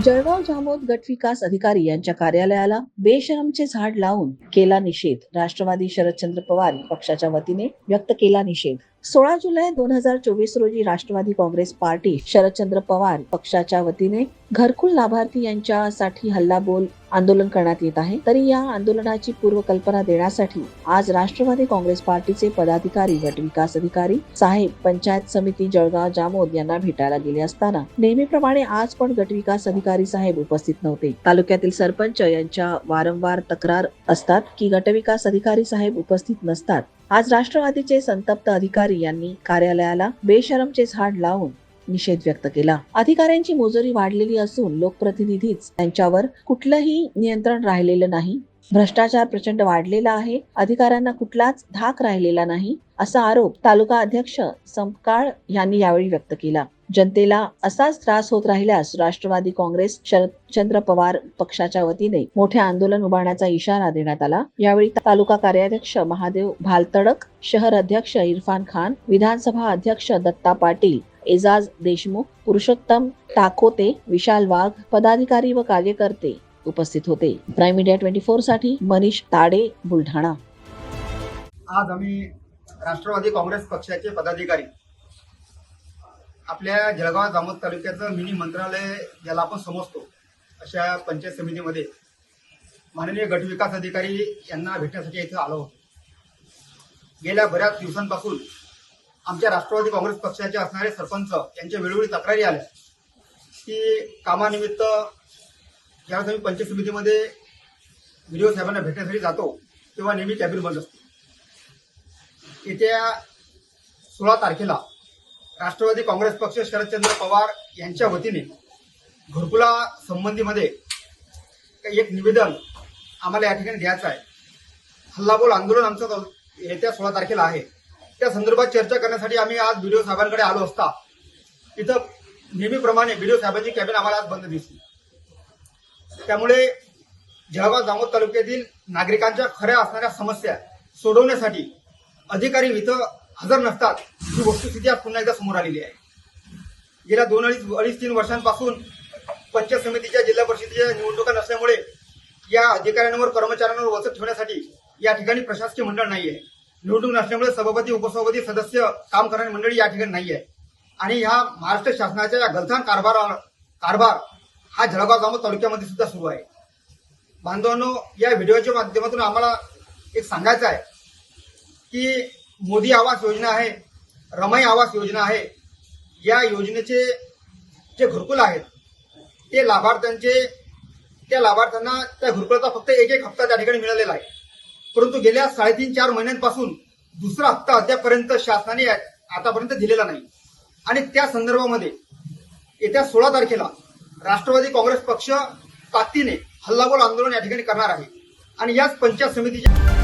जळगाव जामोद गट विकास अधिकारी यांच्या कार्यालयाला बेशरमचे झाड लावून केला निषेध. राष्ट्रवादी शरदचंद्र पवार पक्षाच्या वतीने व्यक्त केला निषेध. सोळा जुलै दोन हजार चोवीस रोजी राष्ट्रवादी काँग्रेस पार्टी शरदचंद्र पवार पक्षाच्या वतीने घरकुल लाभार्थी यांच्यासाठी हल्लाबोल आंदोलन करण्यात येत आहे. तरी या आंदोलनाची पूर्वकल्पना देण्यासाठी आज राष्ट्रवादी काँग्रेस पार्टीचे पदाधिकारी गट विकास अधिकारी साहेब पंचायत समिती जळगाव जामोद यांना भेटायला गेले असताना नेहमीप्रमाणे आज पण गट विकास अधिकारी साहेब उपस्थित नव्हते. तालुक्यातील सरपंच यांच्या वारंवार तक्रार असतात की गटविकास अधिकारी साहेब उपस्थित नसतात. आज राष्ट्रवादीचे संतप्त अधिकारी यांनी कार्यालयाला बेशरमचे झाड लावून निषेध व्यक्त केला. अधिकाऱ्यांची मुजोरी वाढलेली असून लोकप्रतिनिधीच त्यांच्यावर कुठलंही नियंत्रण राहिलेलं नाही. भ्रष्टाचार प्रचंड वाढलेला आहे. अधिकाऱ्यांना कुठलाच धाक राहिलेला नाही असा आरोप तालुका अध्यक्ष संपकाळ यांनी यावेळी व्यक्त केला. जनतेला असाच त्रास होत राहिल्यास राष्ट्रवादी काँग्रेस शरदचंद्र पवार पक्षाच्या वतीने मोठे आंदोलन उभारण्याचा इशारा देण्यात आला. यावेळी तालुका कार्याध्यक्ष महादेव भालतडक शहर अध्यक्ष इरफान खान विधानसभा अध्यक्ष दत्ता पाटील एजाज देशमुख पुरुषोत्तम टाकोते विशाल वाघ पदाधिकारी व कार्यकर्ते उपस्थित होते. प्राईम मीडिया ट्वेंटी फोरसाठी मनीष ताडे बुलढाणा. आज आम्ही राष्ट्रवादी काँग्रेस पक्षाचे पदाधिकारी आपल्या जळगाव जामोद तालुक्याचं मिनी मंत्रालय ज्याला आपण समजतो अशा पंचायत समितीमध्ये माननीय गट विकास अधिकारी यांना भेटण्यासाठी इथं आलो होतो. गेल्या बऱ्याच दिवसांपासून आमच्या राष्ट्रवादी काँग्रेस पक्षाचे असणारे सरपंच यांच्या वेळोवेळी तक्रारी आल्या की कामानिमित्त ज्यावेळेस आम्ही पंचायत समितीमध्ये व्हिडिओ साहेबांना भेटण्यासाठी जातो तेव्हा नेहमी कॅबिन बंद असते. येत्या सोळा तारखेला राष्ट्रवादी काँग्रेस पक्ष शरदचंद्र पवार यांच्या वतीने घरकुला संबंधीमध्ये एक निवेदन आम्हाला या ठिकाणी द्यायचं आहे. हल्लाबोल आंदोलन आमचं येत्या सोळा तारखेला आहे. त्या संदर्भात चर्चा करण्यासाठी आम्ही आज बीडीओ साहेबांकडे आलो असता. तिथं नेहमीप्रमाणे बीडीओ साहेबांची कॅबिन आम्हाला आज बंद दिसली. त्यामुळे जळगाव जामोद तालुक्यातील नागरिकांच्या खऱ्या असणाऱ्या समस्या सोडवण्यासाठी अधिकारी इथं हजर नसतात ही वस्तुस्थिती आज पुन्हा एकदा समोर आलेली आहे. गेल्या दोन अडीच अडीच तीन वर्षांपासून पंचायत समितीच्या जिल्हा परिषदेच्या निवडणुका नसल्यामुळे या अधिकाऱ्यांवर कर्मचाऱ्यांवर वचक ठेवण्यासाठी या ठिकाणी प्रशासकीय मंडळ नाही आहे. निवडणूक नसल्यामुळे सभापती उपसभापती सदस्य काम करणारी मंडळी या ठिकाणी नाही आहे. आणि ह्या महाराष्ट्र शासनाच्या या गलथान कारभार कारभार हा जळगाव जामोद तालुक्यामध्ये सुद्धा सुरू आहे. बांधवांनो या व्हिडिओच्या माध्यमातून आम्हाला एक सांगायचं आहे की मोदी आवास योजना आहे रमाई आवास योजना आहे या योजनेचे जे घरकुल आहेत ते लाभार्थ्यांचे त्या लाभार्थ्यांना त्या घरकुलाचा फक्त एक एक हप्ता त्या ठिकाणी मिळालेला आहे. परंतु गेल्या साडेतीन चार महिन्यांपासून दुसरा हप्ता अद्यापर्यंत शासनाने आतापर्यंत दिलेला नाही. आणि त्या संदर्भामध्ये येत्या सोळा तारखेला राष्ट्रवादी काँग्रेस पक्ष ताकदीने हल्लाबोल आंदोलन या ठिकाणी करणार आहे. आणि याच पंचायत समितीच्या